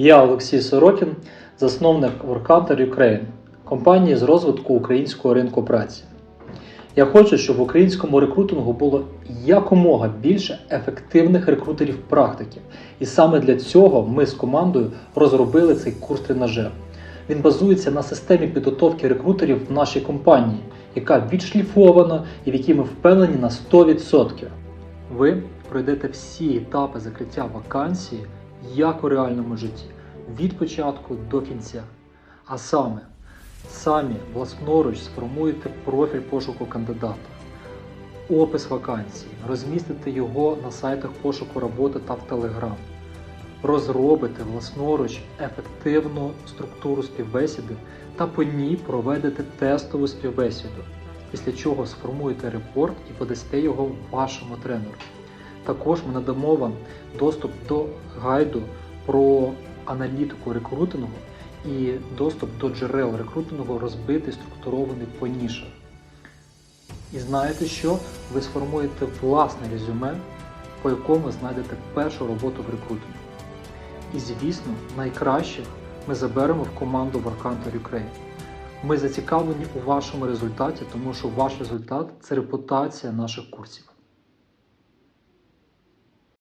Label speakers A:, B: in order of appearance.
A: Я Олексій Сорокін, засновник Workhunter Ukraine, компанії з розвитку українського ринку праці. Я хочу, щоб в українському рекрутингу було якомога більше ефективних рекрутерів практиків. І саме для цього ми з командою розробили цей курс тренажер. Він базується на системі підготовки рекрутерів в нашій компанії, яка відшліфована і в якій ми впевнені на 100%. Ви пройдете всі етапи закриття вакансії як у реальному житті, від початку до кінця. А саме, самі власноруч сформуєте профіль пошуку кандидата, опис вакансії, розмістите його на сайтах пошуку роботи та в Telegram, розробите власноруч ефективну структуру співбесіди та по ній проведете тестову співбесіду, після чого сформуєте репорт і подасте його вашому тренеру. Також ми надамо вам доступ до гайду про аналітику рекрутингу і доступ до джерел рекрутингу розбитий, структурований по нішах. І знаєте що? Ви сформуєте власне резюме, по якому знайдете першу роботу в рекрутингу. І звісно, найкращих ми заберемо в команду Workhunter Ukraine. Ми зацікавлені у вашому результаті, тому що ваш результат це репутація наших курсів.